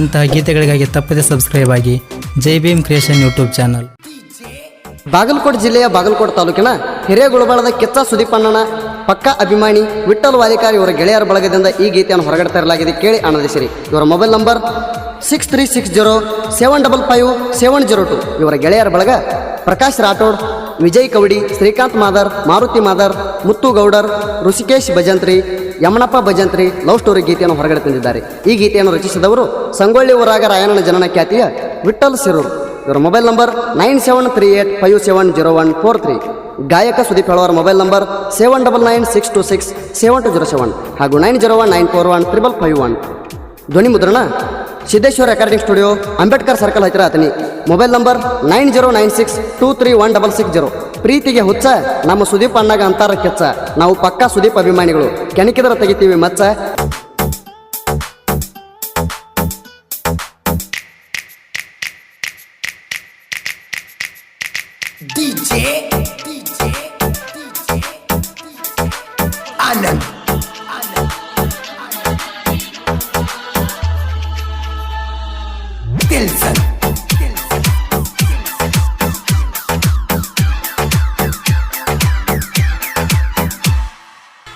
ಇಂತಹ ಗೀತೆಗಳಿಗಾಗಿ ತಪ್ಪದೆ ಸಬ್ಸ್ಕ್ರೈಬ್ ಆಗಿ Jai Bhim creation YouTube channel. Bagalkot ಜಿಲ್ಲೆಯ ಬಾಗಲಕೋಟೆ ತಾಲೂಕಿನ ಹಿರೇಗುಳಬಾಳದ ಕಿಚ್ಚ ಸುದೀಪಣ್ಣನ ಪಕ್ಕ ಅಭಿಮಾನಿ ವಿಠಲ್ ವಾಲಿಕಾರ್ ಇವರ ಗೆಳೆಯರ ಬಳಗದಿಂದ ಈ ಗೀತೆಯನ್ನು ಹೊರಗಡೆ ತರಲಾಗಿದೆ. ಕೇಳಿ ಆನಂದಿಸಿರಿ. ಇವರ mobile number six three six zero seven double five seven zero two ಇವರ ಗೆಳೆಯರ ಬಳಗ ಪ್ರಕಾಶ್ ರಾಠೋಡ್, ವಿಜಯ್ ಕವಡಿ, ಶ್ರೀಕಾಂತ್ ಮಾದರ್, ಮಾರುತಿ ಮಾದರ್, ಮುತ್ತು ಗೌಡರ್, ಋಷಿಕೇಶ್ ಭಜಂತ್ರಿ ಯಮನಪ್ಪ ಭಜಂತ್ರಿ ಲವ್ ಸ್ಟೋರಿ ಗೀತೆಯನ್ನು ಹೊರಗಡೆ ತಂದಿದ್ದಾರೆ. ಈ ಗೀತೆಯನ್ನು ರಚಿಸಿದವರು ಸಂಗೊಳ್ಳಿ ಊರಾಗ ರಾಯಣ್ಣನ ಜನನ ಖ್ಯಾತಿಯ ವಿಠಲ್ ಸಿರೂರ್. ಇವರ mobile number nine seven three eight five seven zero one four three. ಗಾಯಕ Sudeep ಹೇಳುವರ mobile number seven double nine six two six seven two zero seven ಹಾಗೂ nine zero one nine four one triple five one. ಧ್ವನಿ ಮುದ್ರಣ Siddheshwara recording studio, Ambedkar circle ಹತ್ತಿರ ಆತನಿ mobile number nine zero nine six two three one double six zero. ಪ್ರೀತಿಗೆ ಹುಚ್ಚ, ನಮ್ಮ ಸುದೀಪ್ ಅಣ್ಣಾಗ ಅಂತಾರ ಕೆಚ್ಚ. ನಾವು ಪಕ್ಕಾ ಸುದೀಪ್ ಅಭಿಮಾನಿಗಳು. ಕೆಣಕಿದ್ರ ತೆಗಿತೀವಿ ಮಚ್ಚ. Dilson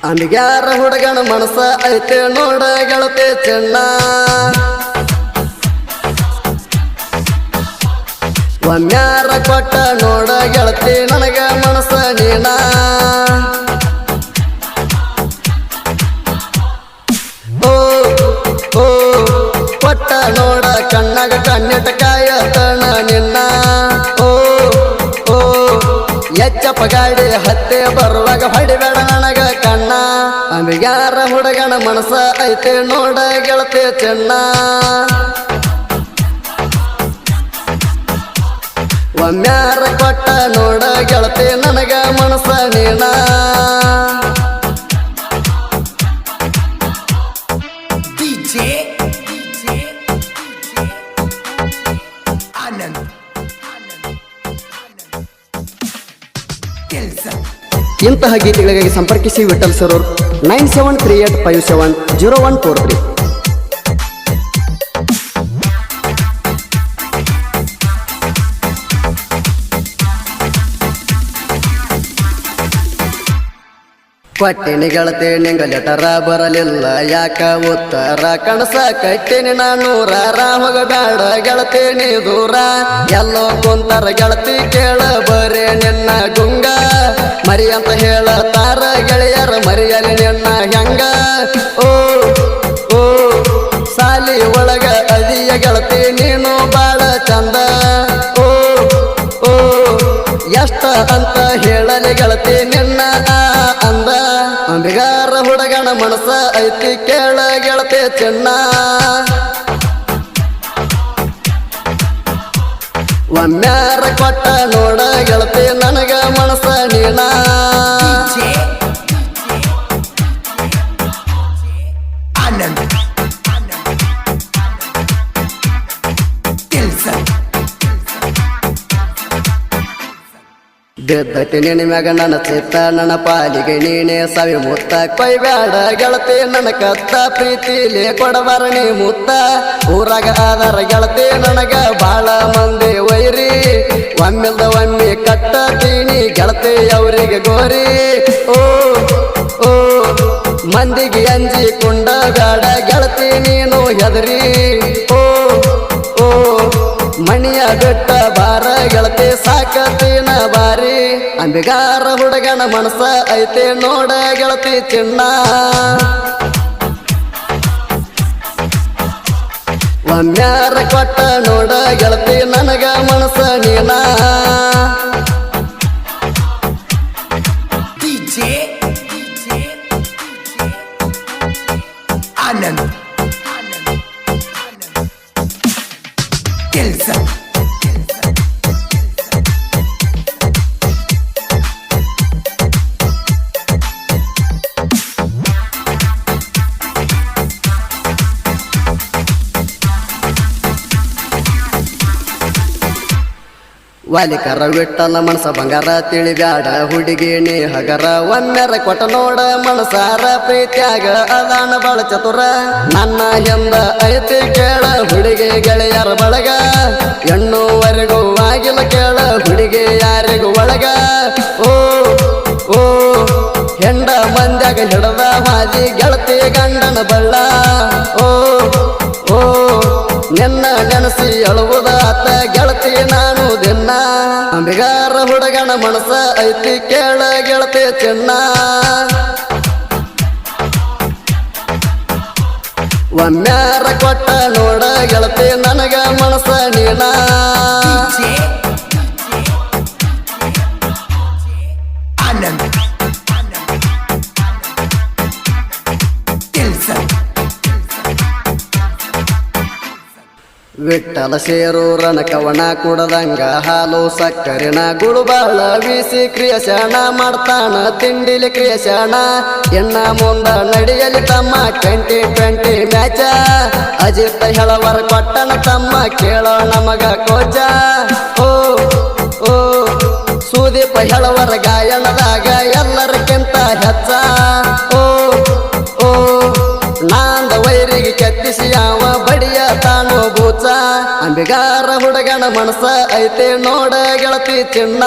ಅಂಬಿಗ್ಯಾರ ಹುಡುಗನ ಮನಸ ಐತೆ ನೋಡ ಗೆಳತೆ ಚೆನ್ನ. ಒಮ್ಯಾರ ಕೊಟ್ಟ ನೋಡ ಗೆಳತಿ, ನನಗ ಮನಸ್ಸ ನೀನ. ಕಣ್ಣಗ ನಿನ್ನ. ಓ ಓ, ಎಚ್ಚಪ್ಪ ಹತ್ತೆ ಬರುವಾಗ ಹೊಡಿಬೇಡ ನನಗ ಕಣ್ಣ. ಅಂಬಿಗ್ಯಾರ ಹುಡುಗನ ಮನಸ್ಸ ಐತೆ ನೋಡ ಗೆಳ್ತೆ ಚೆನ್ನ. ಒಮ್ಮ್ಯಾರ ಕೊಟ್ಟ ನೋಡ ಗೆಳತಿ ನನಗ ಮನಸ್ಸ ನೀನ. ಇಂತಹ ಗೀತೆಗಳಿಗಾಗಿ ಸಂಪರ್ಕಿಸಿ Vithal Sirur nine seven three eight five seven zero one four three. ಕೊಟ್ಟಿನಿ ಗೆಳತಿ ನಿಂಗ ಬರಲಿಲ್ಲ, ಯಾಕ ಉತ್ತರ ಕಣಸ? ಕಟ್ಟಿನಿ ನಾನೂರ ಹೋಗಬೇಡ ಬೇಡ ನೀ ದೂರ. ಎಲ್ಲೋ ಕುಂತರ ಗೆಳತಿ ಕೇಳ ಬರೇ ನಿನ್ನ ಗುಂಗ. ಮರಿ ಅಂತ ಹೇಳತಾರ ಗೆಳೆಯರ ಮರಿಯಲಿ ನಿನ್ನ ಹೆಂಗ. ಓ ಓ, ಸಾಲಿ ಒಳಗ ಅದಿಯ ಗೆಳತಿ ನೀನು ಬಾಳ ಚಂದ. ಓ ಓ, ಎಷ್ಟ ಅಂತ ಹೇಳಲಿ ಗೆಳತಿ. ಮನಸ ಐತಿ ಕೇಳ ಗೆಳತೆ ಚೆನ್ನ. ಒಮ್ಮ್ಯಾರ ಕೊಟ್ಟ ನೋಡ ಬಿದ್ದತಿ ನಿನ್ನ ಮ್ಯಾಗ ನನ್ನ ಚಿತ್ತ, ನನ್ನ ಪಾಲಿಗೆ ನೀನೇ ಸವಿ ಮುತ್ತ. ಕೊಯ್ಬ್ಯಾಡ ಗೆಳತಿ, ನನ್ನ ಕತ್ತ, ಪ್ರೀತಿಲಿ ಕೊಡಬಾರ ನೀ ಮುತ್ತ. ಊರಾಗ ಆದಾರ ಗೆಳತಿ, ನನಗ ಬಾಳ ಮಂದಿ ವೈರಿ. ಒಮ್ಮಿಲ್ದ ಒಮ್ಮೆ ಕಟ್ಟ ತೀನಿ ಗೆಳತಿ ಅವರಿಗೆ ಗೋರಿ. ಓ ಓ, ಮಂದಿಗೆ ಅಂಜಿ ಕುಂಡ ಬ್ಯಾಡ ಗೆಳತಿ ನೀನು ಹೆದರಿ. ಬಿಟ್ಟ ಬಾರ ಗೆಳತಿ ಸಾಕತ್ತಿನ ಬಾರಿ ಅಂಬಿಗಾರ ಹುಡುಗನ ಮನಸ ಐತೆ ನೋಡ ಗೆಳತಿ ಚಿನ್ನ. ಒಮ್ಮ್ಯಾರ ಕೊಟ್ಟ ನೋಡ ಗೆಳತಿ ನನಗ ಮನಸ ನೀನ. ಕೆಲಸ. ವಾಲಿಕರ ವಿಟ್ಟನ ಮನಸ ಬಂಗಾರ ತಿಳಿಬ್ಯಾಡ, ಹುಡುಗಿಣಿ ಹಗರ. ಒಮ್ಮೆರ ಕೊಟ್ಟ ನೋಡ ಮನಸಾರ ಪ್ರೀತ್ಯಾಗ ಅದಾನ ಬಾಳ ಚತುರ. ನನ್ನ ಎಂದ ಐತಿ ಕೇಳ, ಹುಡುಗಿ ಗೆಳೆಯರ ಬಳಗ. ಎಣ್ಣುವರೆಗೂ ಆಗಿಲ್ಲ ಕೇಳ, ಹುಡುಗಿ ಯಾರಿಗೂ ಒಳಗ. ಓ ಓ, ಹೆಂಡ ಮಂದ್ಯಾಗ ಹಿಡದ ಮಾಜಿ ಗೆಳತಿ ಗಂಡನ ಬಳ್ಳ. ಓ ಓ, ನಿನ್ನ ನೆನಸಿ ಅಳುವುದಾತ ಗೆಳತಿ ನಾನು ದಿನ ಅಂಬಿಗಾರ ಹುಡುಗನ ಮನಸ ಐತಿ ಕೇಳ ಗೆಳತಿ ಚೆನ್ನ. ಒಮ್ಮ್ಯಾರ ಕೊಟ್ಟ ನೋಡ ಗೆಳತಿ ನನಗ ಮನಸ ನೀನ. ವಿಠಲ ಸೇರು ಕವಣ ಕುಡದಂಗ ಹಾಲು ಸಕ್ಕರಿನ ಗುಳುಬಾಳ ಬೀಸಿ ಕ್ರಿಯಶಾಣ ಮಾಡ್ತಾನ, ತಿಂಡಿಲಿ ಕ್ರಿಯಶಾಣ. ಎಣ್ಣ ಮುಂದ ನಡೆಯಲಿ ತಮ್ಮ ಟ್ವೆಂಟಿ ಟ್ವೆಂಟಿ ಮ್ಯಾಚ. ಅಜಿತ್ ಹೇಳವರ ಕೊಟ್ಟನ ತಮ್ಮ ಕೇಳೋ ನಮಗ ಕೋಚ. ಓ ಓ, ಸುದೀಪ ಹೇಳವರ ಗಾಯನದಾಗ ಎಲ್ಲರಕ್ಕಿಂತ ಹೆಚ್ಚ. ಓ ಓ, ನಾಂದ ವೈರಿಗೆ ಕೆತ್ತಿಸಿ ಯಾವ ಅಂಬಿಗಾರ ಹುಡುಗನ ಮನಸ ಐತೆ ನೋಡ ಗೆಳತಿ ಚಿನ್ನ.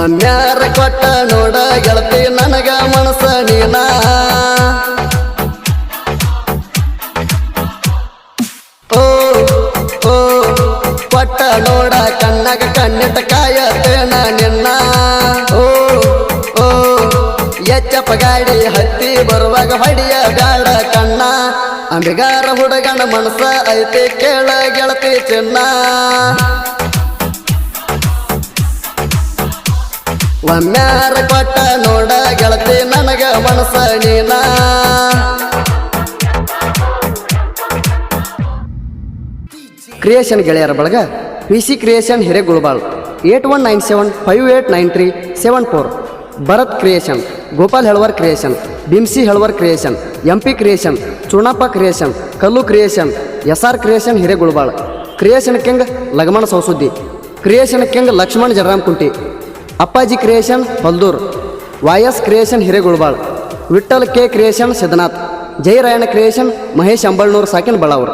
ಒಮ್ಮ್ಯಾರ ಕೊಟ್ಟ ನೋಡ ಗೆಳತಿ ನನಗ ಮನಸ ನೀನ. ಓ ಓ, ಕೊಟ್ಟ ನೋಡ ಕಣ್ಣಗ ಕಣ್ಣಿಟ್ಟ ಕಾಯತೇನ ನಿನ್ನ. ಓ ಓ, ಎಚ್ಚಪ್ಪ ಗಾಡಿ ಹತ್ತಿ ಬರುವಾಗ ಕಣ್ಣ ಅಂಬಿಗಾರ ಹುಡುಗನ ಮನಸ ಐತೆ ಕೇಳ ಗೆಳತಿ ಚೆನ್ನ. ಒಮ್ಮ್ಯಾರ ಕೊಟ್ಟ ನೋಡ ಗೆಳತಿ ನನಗ ಮನಸ ನೀನ. ಕ್ರಿಯೇಷನ್ ಗೆಳೆಯರ ಬಳಗ P C creation Hiregulbal eight one nine seven five eight nine three seven four Bharat creation Gopal Helvar creation ಬಿಮ್ಸಿ Helvar creation M P creation Chunappa creation Kallu creation S R creation Hiregulbal. Creation king ಲಗಮಣ ಸೌಸುದ್ದಿ. Creation king Laxman ಜರಾಮ್ ಕುಂಟಿ. Appaji creation Holdur. Voice creation Hiregulbal. Vithal K creation Siddhanath. ಜಯರಾಯಣ creation Mahesh Ambalnur, ಸಾಕಿನ್ ಬಳ್ಳಾವರ್.